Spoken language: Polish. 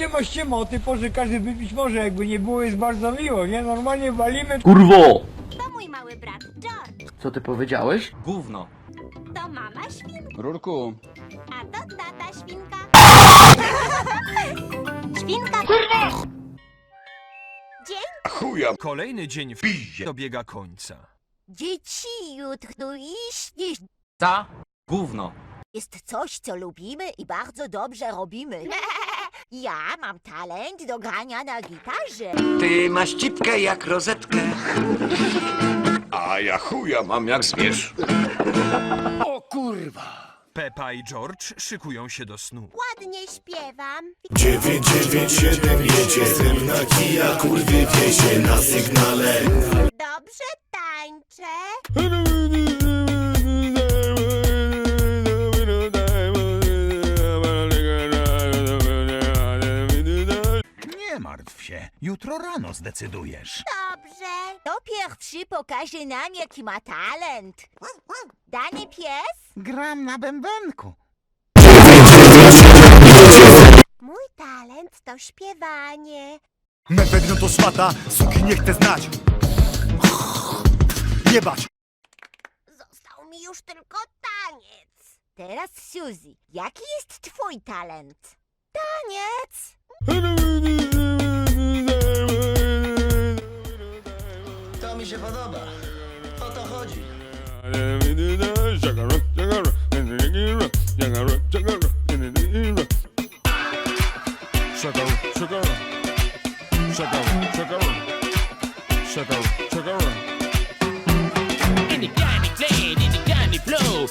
siema, siema, o tej porze każdy wypić może, jakby nie było, jest bardzo miło, nie? Normalnie walimy... Kurwo! To mój mały brat George. Co ty powiedziałeś? Gówno. To mama świnka, Rurku, a to tata świnka. Świnka. Dzień Kolejny dzień w p***zie dobiega końca. Dzieci, jutro iść Ta? Gówno. jest coś, co lubimy i bardzo dobrze robimy. Ja mam talent do grania na gitarze. Ty masz cipkę jak rozetkę. A ja chuja mam jak zwierz. o kurwa! Pepa i George szykują się do snu. ładnie śpiewam. 997 jedzie Zem na kija, kurwy wiezie na sygnale martw się, jutro rano zdecydujesz. Dobrze. To pierwszy pokaże nam, jaki ma talent. Dany pies? Gram na bębenku. Mój talent to śpiewanie. Mewek no to szmata, suki nie chcę znać Jebać! Został mi już tylko taniec. Teraz Suzy, jaki jest twój talent? Taniec. To się podoba. O to chodzi. Any kind of glad, any kind of flow.